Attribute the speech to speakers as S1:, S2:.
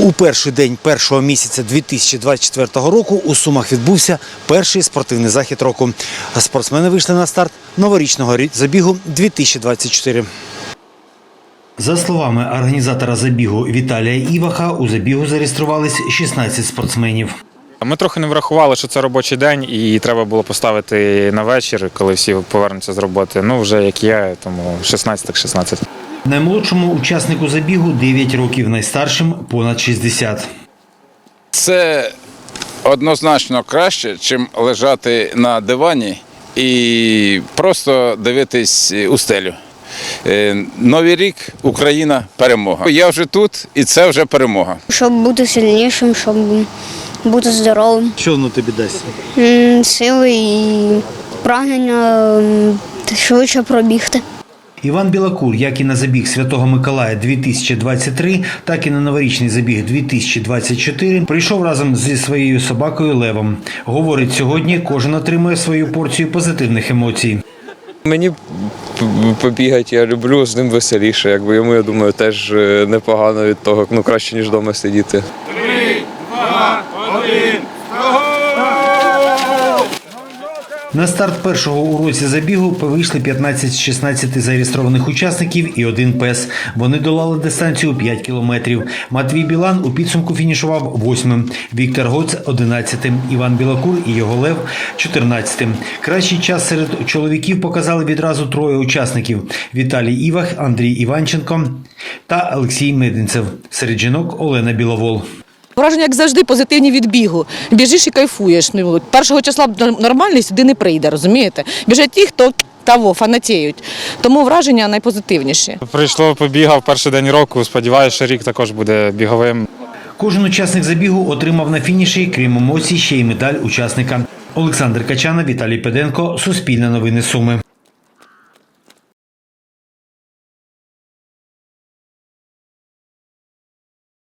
S1: У перший день першого місяця 2024 року у Сумах відбувся перший спортивний захід року. Спортсмени вийшли на старт новорічного забігу 2024. За словами організатора забігу Віталія Іваха, у забігу зареєструвались 16 спортсменів.
S2: Ми трохи не врахували, що це робочий день, і треба було поставити на вечір, коли всі повернуться з роботи. Ну, вже як є, тому 16 так 16.
S1: Наймолодшому учаснику забігу 9 років, найстаршим понад 60.
S3: Це однозначно краще, чим лежати на дивані і просто дивитись у стелю. Е, Новий рік Україна перемога. Я вже тут, і це вже перемога.
S4: щоб бути сильнішим, щоб бути здоровим,
S1: Що воно тобі дасть?
S4: Сили і прагнення швидше пробігти.
S1: Іван Білакур, як і на забіг Святого Миколая 2023, так і на новорічний забіг 2024, прийшов разом зі своєю собакою Левом. Говорить, сьогодні кожен отримує свою порцію позитивних емоцій.
S5: Мені побігати я люблю, з ним веселіше. Якби йому, я думаю, теж е, непогано від того, ну краще, ніж вдома сидіти.
S1: На старт першого у році забігу вийшли 15 з 16 зареєстрованих учасників і один пес. Вони долали дистанцію 5 кілометрів. Матвій Білан у підсумку фінішував восьмим. Віктор Гоц – одинадцятим. Іван Білакур і його лев – чотирнадцятим. Кращий час серед чоловіків показали відразу троє учасників: Віталій Івах, Андрій Іванченко та Олексій Мединцев. Серед жінок Олена Біловол.
S6: Враження, як завжди, позитивні від бігу. Біжиш і кайфуєш. Ну, першого числа нормальний сюди не прийде, розумієте? Біжать ті, хто того фанатіють. Тому враження найпозитивніші.
S2: Прийшло, побігав перший день року. Сподіваюся, що рік також буде біговим.
S1: Кожен учасник забігу отримав на фініші, крім емоцій, ще й медаль учасника. Олександр Качана, Віталій Педенко, Суспільне новини Суми.